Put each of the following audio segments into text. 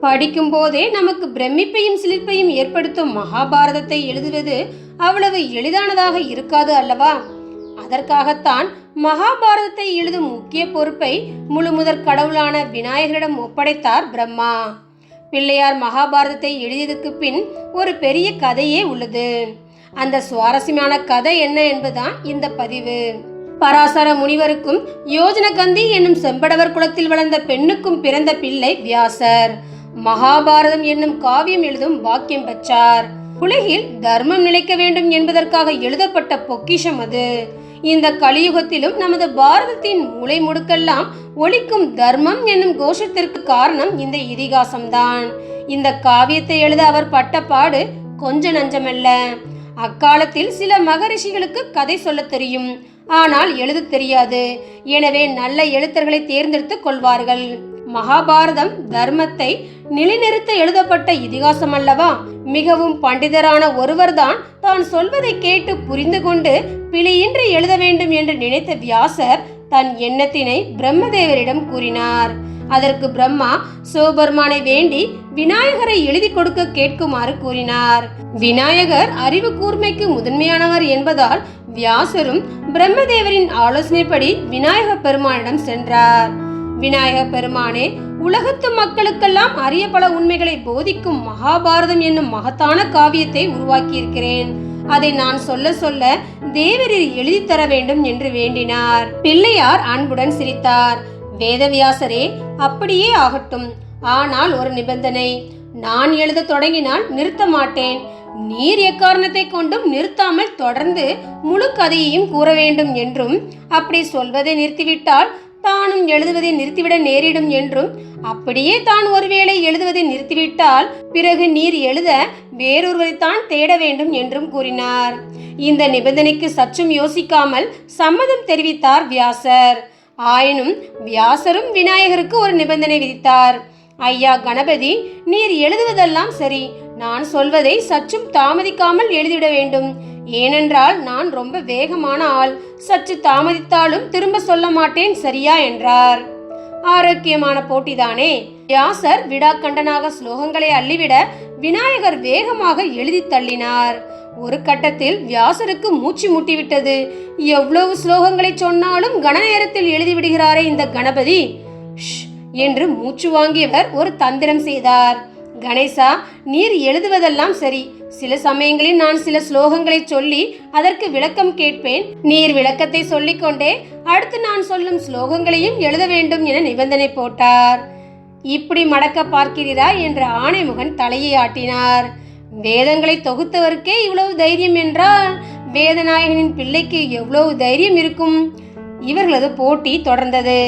படிக்கும் போதே நமக்கு பிரமிப்பையும் சிலிர்ப்பையும் ஏற்படுத்தும் மகாபாரதத்தை எழுதுவது அவ்வளவு எளிதானதாக இருக்காது அல்லவா? அதற்காகத்தான் மகாபாரதத்தை எழுதும் முக்கிய பொறுப்பை முழுமுதற் கடவுளான விநாயகரிடம் ஒப்படைத்தார் பிரம்மா. பிள்ளையார் மகாபாரதத்தை எழுதியதற்கு பின் ஒரு பெரிய கதையே உள்ளது. அந்த சுவாரஸ்யமான கதை என்ன என்பதுதான் இந்த பதிவு. பராசர முனிவருக்கும் யோஜனகந்தி என்னும் செம்படவர் குலத்தில் வளர்ந்த பெண்ணுக்கும் பிறந்த பிள்ளை வியாசர். மகாபாரதம் என்னும் காவியம் எழுதும் வாக்கியம் பெற்றார். உலகில் தர்மம் நிலைக்க வேண்டும் என்பதற்காக எழுதப்பட்ட பொக்கிஷம் அது. இந்த கலியுகத்திலும் நமது பாரதத்தின் மூளை முடுக்கெல்லாம் ஒழிக்கும் தர்மம் என்னும் கோஷத்திற்கு காரணம் இந்த இதிகாசம்தான். இந்த காவியத்தை எழுத அவர் பட்ட பாடு கொஞ்ச நஞ்சமல்ல. அக்காலத்தில் சில மகரிஷிகளுக்கு கதை சொல்லத் தெரியும். ஆனால் எழுத தெரியாது. எனவே நல்ல எழுத்தர்களை தேர்ந்தெடுத்துக் கொள்வார்கள். மகாபாரதம் தர்மத்தை நிலைநிறுத்த எழுதப்பட்ட இதிகாசம் அல்லவா மிகவும் பண்டிதரான ஒருவர்தான் தான் சொல்வதை கேட்டு புரிந்து கொண்டு பிழையின்றி எழுத வேண்டும் என்று நினைத்த வியாசர் தன் எண்ணத்தினை பிரம்மதேவரிடம் கூறினார். அதற்கு பிரம்மா சிவபெருமானை வேண்டி விநாயகரை எழுதி கொடுக்க கேட்குமாறு கூறினார். விநாயகர் அறிவு கூர்மைக்கு முதன்மையானவர் என்பதால் வியாசரும் பிரம்மதேவரின் ஆலோசனைப்படி விநாயக பெருமானிடம் சென்றார். விநாயகர் பெருமானே உலகத்து மக்களுக்கெல்லாம் அரிய பல உண்மைகளை போதிக்கும் மகாபாரதம் என்னும் மகத்தான காவியத்தை உருவாக்கியிருக்கிறேன். அதை நான் சொல்ல சொல்ல தேவரீர் எழுதி தர வேண்டும் என்று வேண்டினார். பிள்ளையார் அன்புடன் சிரித்தார். வேதவியாசரே அப்படியே ஆகட்டும். ஆனால் ஒரு நிபந்தனை நான் எழுத தொடங்கினால் நிறுத்த மாட்டேன். நீர் எக்காரணத்தை கொண்டும் நிறுத்தாமல் தொடர்ந்து முழு கதையையும் கூற வேண்டும் என்றும் அப்படி சொல்வதை நிறுத்திவிட்டால் தானும் எழுதுவதை நிறுத்திவிட நேரிடும் என்றும் அப்படியே தான் ஒருவேளை எழுதுவதை நிறுத்திவிட்டால் பிறகு நீர் எழுத வேறொருவரைத்தான் தேட வேண்டும் என்றும் கூறினார். இந்த நிபந்தனைக்கு சற்றும் யோசிக்காமல் சம்மதம் தெரிவித்தார் வியாசர். ஆயினும் வியாசரும் விநாயகருக்கு ஒரு நிபந்தனை விதித்தார். ஐயா கணபதி நீர் எழுதுவதெல்லாம் சரி. நான் சொல்வதை சற்றும் தாமதிக்காமல் எழுதிவிட வேண்டும். ஏனென்றால் நான் ரொம்ப வேகமான ஆள். சற்று தாமதித்தாலும் திரும்ப சொல்ல மாட்டேன் சரியா என்றார். ஆரோக்கியமான போட்டிதானே. வியாசர் விடாக்கண்டனாக ஸ்லோகங்களை அள்ளிவிட விநாயகர் வேகமாக எழுதி தள்ளினார். ஒரு கட்டத்தில் வியாசருக்கு மூச்சு முட்டிவிட்டது. எவ்வளவு ஸ்லோகங்களை சொன்னாலும் கன நேரத்தில் எழுதிவிடுகிறாரே இந்த கணபதி. ஷ் என்று மூச்சு வாங்கியவர் ஒரு தந்திரம் செய்தார். கணேசா நீர் எழுதுவதெல்லாம் சரி. சில சமயங்களில் நான் சில ஸ்லோகங்களை சொல்லி அதற்கு விளக்கம் கேட்பேன். நீர் விளக்கத்தை சொல்லிக்கொண்டே அடுத்து நான் சொல்லும் ஸ்லோகங்களையும் எழுத வேண்டும் என நிபந்தனை போட்டார். இப்படி மடக்க பார்க்கிறீரா என்று ஆணைமுகன் தலையை ஆட்டினார். வேதங்களை தொகுத்தவருக்கே இவ்வளவு தைரியம் என்றால் வேதநாயகனின் பிள்ளைக்கு எவ்வளவு தைரியம் இருக்கும்? இவர்களது போட்டி தொடர்ந்தது.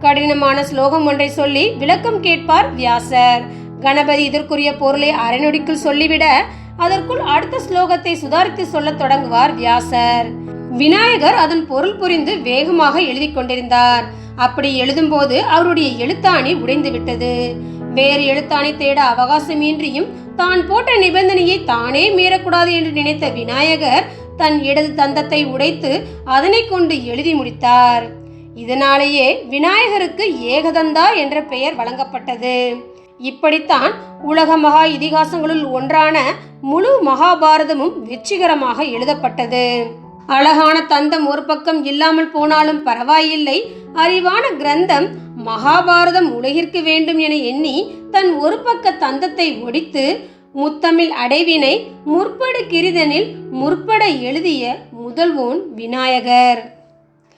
கடினமான ஸ்லோகம் ஒன்றை சொல்லி விளக்கம் கேட்பார் வியாசர். கணபதி இதற்குரிய பொருளை அரைநொடிக்குள் சொல்லிவிட அதற்குள் அடுத்த ஸ்லோகத்தை சுதாரித்து சொல்லத் தொடங்குவார் வியாசர். விநாயகர் அதன் பொருள் புரிந்து வேகமாக எழுதி கொண்டிருந்தார். அப்படி எழுதும்போது அவருடைய எழுத்தாணி உடைந்து விட்டது. வேறு எழுத்தாணி தேட அவகாசமின்றியும் தான் போட்ட நிபந்தனையை தானே மீறக்கூடாது என்று நினைத்த விநாயகர் தன் இடது தந்தத்தை உடைத்து அதனை கொண்டு எழுதி முடித்தார். இதனாலேயே விநாயகருக்கு ஏகதந்தா என்ற பெயர் வழங்கப்பட்டது. இப்படித்தான் உலக மகா இதிகாசங்களுள் ஒன்றான முழு மகாபாரதமும் வெற்றிகரமாக எழுதப்பட்டது. அழகான தந்தம் ஒரு பக்கம் இல்லாமல் போனாலும் பரவாயில்லை. அறிவான கிரந்தம் மகாபாரதம் உலகிற்கு வேண்டும் என எண்ணி தன் ஒரு பக்க தந்தத்தை ஒடித்து முத்தமிழ் அடைவினை முற்படு கிரிதனில் முற்பட எழுதிய முதல்வோன் விநாயகர்.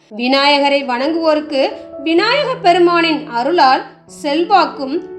விநாயகரை வணங்குவோருக்கு விநாயக பெருமானின் அருளால் செல்வாக்கும்